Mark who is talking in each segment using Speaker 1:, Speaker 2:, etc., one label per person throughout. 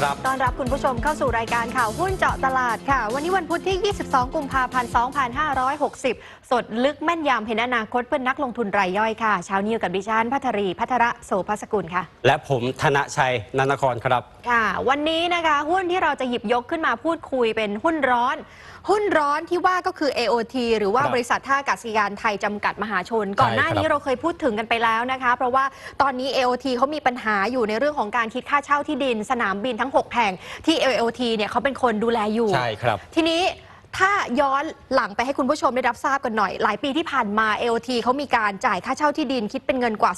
Speaker 1: ดีครับ
Speaker 2: ต้อนรับคุณผู้ชมเข้าสู่รายการข่าวหุ้นเจาะตลาดค่ะ วันนี้วันพุธที่ 22 กุมภาพันธ์ 2560 สดลึกแม่นยำเห็นอนาคตเพื่อนนักลงทุนรายย่อยค่ะ เช้านี้อยู่กับดิฉันพัทรีพัทระโสภสกุลค่ะ
Speaker 1: และผมธนชัยนันทครครับ
Speaker 2: ค่ะ วันนี้นะคะหุ้นที่เราจะหยิบยกขึ้นมาพูดคุยเป็นหุ้นร้อน หุ้นร้อนที่ว่าก็คือ AOT หรือว่า
Speaker 1: ครับ
Speaker 2: บริษัทท่าอากาศยานไทยจำกัดมหาชน ก่อนหน้า
Speaker 1: ใช่ครับ
Speaker 2: นี้เราเคยพูดถึงกันไปแล้วนะคะ เพราะว่าตอนนี้ AOT เขามีปัญหาอยู่ในเรื่องของการคิดค่าเช่าที่ดินสนามบินทั้ง6 แห่งที่ AOT เนี่ยเขาเป็นคนดูแลอยู่
Speaker 1: ใช่ครับ
Speaker 2: ทีนี้ ถ้าย้อนหลังไปให้คุณผู้ชมได้รับทราบกันหน่อย หลายปีที่ผ่านมา AOT เขามีการจ่ายค่าเช่าที่ดินคิดเป็นเงินกว่า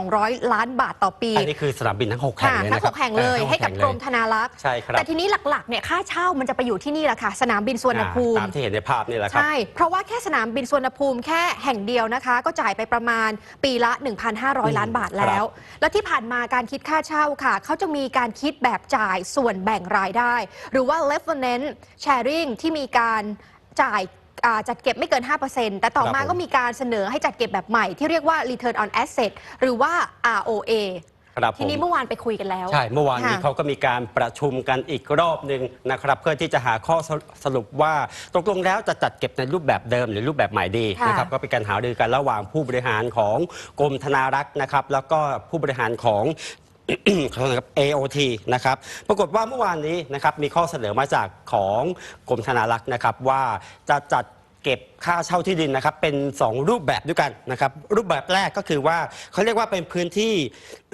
Speaker 2: 2,200 ล้านบาทต่อปี
Speaker 1: อันนี้คือสนามบินทั้ง 6 แห่ง
Speaker 2: ค่ะ
Speaker 1: เลย
Speaker 2: ทั้
Speaker 1: นะ
Speaker 2: ง
Speaker 1: ค
Speaker 2: ห
Speaker 1: รับ
Speaker 2: กแห่งเลย
Speaker 1: ออ
Speaker 2: ให้กับ
Speaker 1: ทั้ง
Speaker 2: กร
Speaker 1: ห
Speaker 2: ม
Speaker 1: แห่ง
Speaker 2: ธนารักษ์
Speaker 1: ใช่ครับ
Speaker 2: แต่ทีนี้หลักๆเนี่ยค่าเช่ามันจะไปอยู่ที่นี่แหละค่ะ สนามบินสุวรรณภูมิ
Speaker 1: อ่าตามที่เห็นในภาพนี่แหละครับ
Speaker 2: ใช่ เพราะว่าแค่สนามบินสุวรรณภูมิแค่แห่งเดียวนะคะ ก็จ่ายไปประมาณปีละ 1,500 ล้านบาทแล้ว แล้วที่ผ่านมาการคิดค่าเช่าค่ะ เขาจะมีการคิดแบบจ่ายส่วนแบ่งรายได้ หรือว่า reference sharing ที่มีการจ่ายอ่าจัดเก็บไม่เกิน 5%แต่ต่อมา
Speaker 1: ครับผม
Speaker 2: ก็มีการเสนอให้จัดเก็บแบบใหม่ที่เรียกว่า return on asset หรือว่า ROA
Speaker 1: ครับผ
Speaker 2: ที
Speaker 1: ม
Speaker 2: นี้เมื่อวานไปคุยกันแล้ว
Speaker 1: ใช่ เมื่อวานนี้
Speaker 2: ค่ะ
Speaker 1: เขาก็มีการประชุมกันอีกรอบหนึ่งนะครับ เพื่อที่จะหาข้อสรุปว่าตกลงแล้วจะจัดเก็บในรูปแบบเดิมหรือรูปแบบใหม่ดี
Speaker 2: ค่ะ
Speaker 1: นะครับก็เป็นการหารือกันระหว่างผู้บริหารของกรมธนารักษ์นะครับแล้วก็ผู้บริหารของ ขอโทษนะครับ AOT นะครับ ปรากฏว่าเมื่อวานนี้นะครับมีข้อเสนอมาจากของกรมธนารักษ์นะครับว่าจะจัดเก็บค่าเช่าที่ดินนะครับเป็น 2 รูปแบบด้วยกันนะครับรูปแบบแรกก็คือว่าเขาเรียกว่าเป็นพื้นที่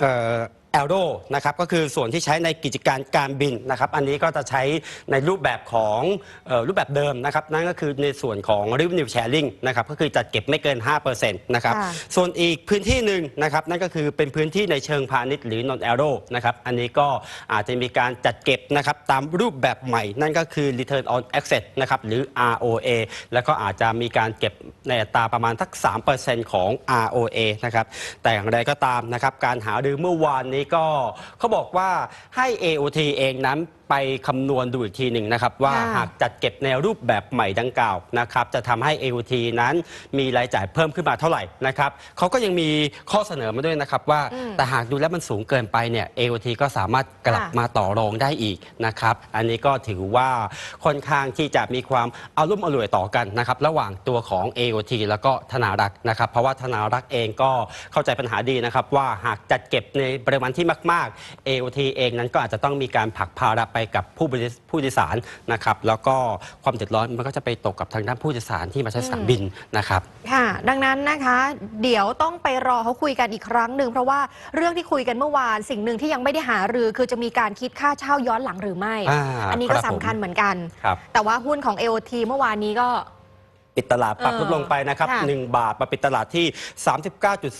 Speaker 1: เอ่อ แอลโดนะครับก็คือส่วนที่ใช้ในกิจการการบินนะครับอันนี้ก็จะใช้ในรูปแบบของเออรูปแบบเดิมนะครับนั่นก็คือในส่วนของ revenue sharing นะครับก็คือจัดเก็บไม่เกิน 5%นะครับ
Speaker 2: ค่ะ
Speaker 1: ส่วนอีกพื้นที่หนึ่งนะครับนั่นก็คือเป็นพื้นที่ในเชิงพาณิชย์หรือ non a e r o นะครับอันนี้ก็อาจจะมีการจัดเก็บนะครับตามรูปแบบใหม่ นั่นก็คือ return on asset นะครับหรือ ROA แล้วก็อาจจะมีการเก็บในอัตราประมาณทัก 3%ของ ROA นะครับแต่อย่างไรก็ตามนะครับการหารือเมื่อวานนี้ก็เขาบอกว่าให้ AOT เองนั้น ไปคำนวณดูอีกทีหนึ่งนะครับ ว่า
Speaker 2: ค่ะ
Speaker 1: หากจัดเก็บในรูปแบบใหม่ดังกล่าวนะครับจะทำให้ AOT นั้นมีรายจ่ายเพิ่มขึ้นมาเท่าไหร่นะครับเขาก็ยังมีข้อเสนอมาด้วยนะครับว่า
Speaker 2: อืม
Speaker 1: แต่หากดูแล้วมันสูงเกินไปเนี่ย AOT ก็สามารถกลับ
Speaker 2: ค่ะ
Speaker 1: มาต่อรองได้อีกนะครับ อันนี้ก็ถือว่าค่อนข้างที่จะมีความอารุ่มอร่วยต่อกันนะครับระหว่างตัวของ AOT แล้วก็ธนารักษ์นะครับ เพราะว่าธนารักษ์เองก็เข้าใจปัญหาดีนะครับว่าหากจัดเก็บในปริมาณที่มาก ๆ AOT เองนั้นก็อาจจะต้องมีการผลักภาระไปกับผู้บริผู้โดยสารนะครับ แล้วก็ความเดือดร้อนมันก็จะไปตกกับทางด้านผู้โดยสารที่มาใช้สนามบินนะครับ
Speaker 2: ค่ะ ดังนั้นนะคะ เดี๋ยวต้องไปรอเขาคุยกันอีกครั้งหนึ่งเพราะว่าเรื่องที่คุยกันเมื่อวานสิ่งหนึ่งที่ยังไม่ได้หารือ คือจะมีการคิดค่าเช่าย้อนหลังหรือไม่
Speaker 1: อ่า
Speaker 2: อันนี้ก็
Speaker 1: ครับผม
Speaker 2: สำคัญเหมือนกัน
Speaker 1: ครับ
Speaker 2: แต่ว่าหุ้นของ AOT เมื่อวานนี้ก็
Speaker 1: ปิดตลาดปรับ
Speaker 2: เออ
Speaker 1: ลดลงไปนะครับ
Speaker 2: ค่ะ
Speaker 1: 1 บาทมาปิดตลาดที่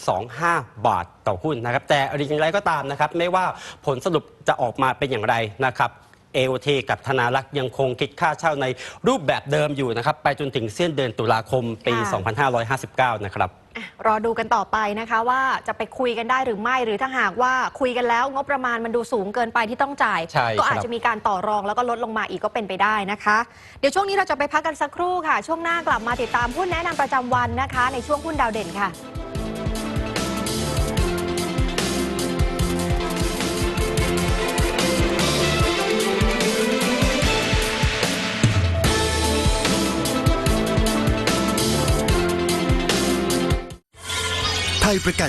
Speaker 1: 39.25 บาทต่อหุ้นนะครับ แต่อย่างไรก็ตามนะครับ ไม่ว่าผลสรุปจะออกมาเป็นอย่างไรนะครับ AOT กับธนารักษ์ยังคงคิดค่าเช่าในรูปแบบเดิมอยู่นะครับ ไปจนถึงสิ้นเดือนตุลาคมปี2559 นะครับ
Speaker 2: อะรอดูกันต่อไปนะคะว่าจะไปคุยกันได้หรือไม่หรือถ้าหากว่าคุยกันแล้วงบประมาณมันดูสูงเกินไปที่ต้องจ่าย
Speaker 1: ใช่
Speaker 2: ก็อาจ
Speaker 1: ครับ
Speaker 2: จะมีการต่อรองแล้วก็ลดลงมาอีกก็เป็นไปได้นะคะ เดี๋ยวช่วงนี้เราจะไปพักกันสักครู่ค่ะ ช่วงหน้ากลับมาติดตามหุ้นแนะนำประจำวันนะคะ ในช่วงหุ้นดาวเด่นค่ะ
Speaker 3: Hypercan.